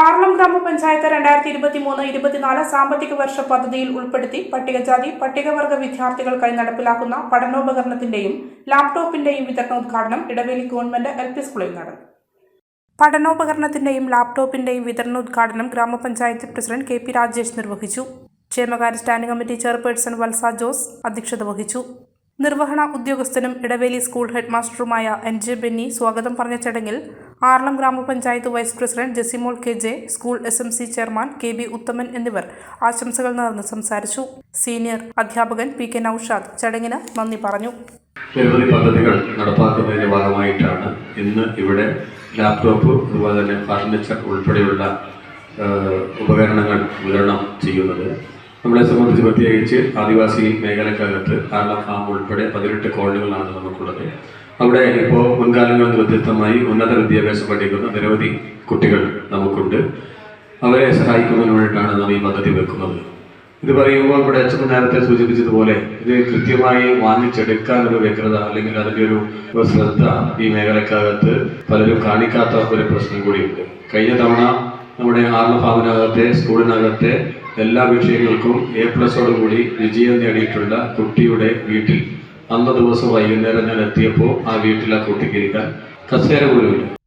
ആറളം ഗ്രാമപഞ്ചായത്ത് രണ്ടായിരത്തി ഇരുപത്തി മൂന്ന് ഇരുപത്തിനാല് സാമ്പത്തിക വർഷ പദ്ധതിയിൽ ഉൾപ്പെടുത്തി പട്ടികജാതി പട്ടികവർഗ വിദ്യാർത്ഥികൾക്കായി നടപ്പിലാക്കുന്ന പഠനോപകരണത്തിന്റെയും ലാപ്ടോപ്പിന്റെയും വിതരണ ഉദ്ഘാടനം ഇടവേലി ഗവൺമെന്റ് എൽ പി സ്കൂളിൽ നടന്നു. പഠനോപകരണത്തിന്റെയും ലാപ്ടോപ്പിന്റെയും വിതരണ ഉദ്ഘാടനം ഗ്രാമപഞ്ചായത്ത് പ്രസിഡന്റ് കെ പി രാജേഷ് നിർവഹിച്ചു. ക്ഷേമകാര്യ standing committee chairperson Valsa Jose അധ്യക്ഷത വഹിച്ചു. നിർവഹണ ഉദ്യോഗസ്ഥനും ഇടവേലി സ്കൂൾ ഹെഡ്മാസ്റ്ററുമായ എൻ ജെ ബെന്നി സ്വാഗതം പറഞ്ഞ ചടങ്ങിൽ Aralam gramapanchayat vice president Jesimol K J school S M C chairman K B Uthaman എന്നിവർ ആശംസകൾ നേർന്ന് സംസാരിച്ചു. സീനിയർ അധ്യാപകൻ പി കെ നൌഷാദ് ചടങ്ങിന് നന്ദി പറഞ്ഞു. നിരവധി പദ്ധതികൾ നടപ്പാക്കുന്നതിന്റെ ഭാഗമായിട്ടാണ് ഇന്ന് ഇവിടെ ലാപ്ടോപ്പ് അതുപോലെ തന്നെ ഫർണിച്ചർ ഉൾപ്പെടെയുള്ള ഉപകരണങ്ങൾ വിതരണം ചെയ്യുന്നത്. നമ്മളെ സംബന്ധിച്ച് പ്രത്യേകിച്ച് ആദിവാസി മേഖലക്കകത്ത് ആർല ഫാം ഉൾപ്പെടെ പതിനെട്ട് കോളനികളാണ് നമുക്കുള്ളത്. അവിടെ ഇപ്പോൾ മുൻകാലങ്ങളിൽ നിന്ന് വ്യത്യസ്തമായി ഉന്നത വിദ്യാഭ്യാസം പഠിക്കുന്ന നിരവധി കുട്ടികൾ നമുക്കുണ്ട്. അവരെ സഹായിക്കുന്നതിന് വേണ്ടിയിട്ടാണ് നാം ഈ പദ്ധതി വെക്കുന്നത്. ഇത് പറയുമ്പോൾ ഇവിടെ അച്ഛൻ നേരത്തെ സൂചിപ്പിച്ചതുപോലെ ഇത് കൃത്യമായി വാങ്ങിച്ചെടുക്കാൻ ഒരു വ്യഗ്രത അല്ലെങ്കിൽ അതിന്റെ ഒരു ഒരു ശ്രദ്ധ ഈ മേഖലക്കകത്ത് പലരും കാണിക്കാത്ത ഒരു പ്രശ്നം കൂടിയുണ്ട്. കഴിഞ്ഞ തവണ നമ്മുടെ ആർണ ഫാമിനകത്തെ സ്കൂളിനകത്തെ എല്ലാ വിഷയങ്ങൾക്കും എ പ്ലസോട് കൂടി വിജയം നേടിയിട്ടുള്ള കുട്ടിയുടെ വീട്ടിൽ. അന്ന ദിവസം വൈകുന്നേരം ഞാൻ എത്തിയപ്പോൾ ആ വീട്ടിൽ ആ കുട്ടിക്ക് ഇരിക്കാൻ. കസേര പോലുമില്ല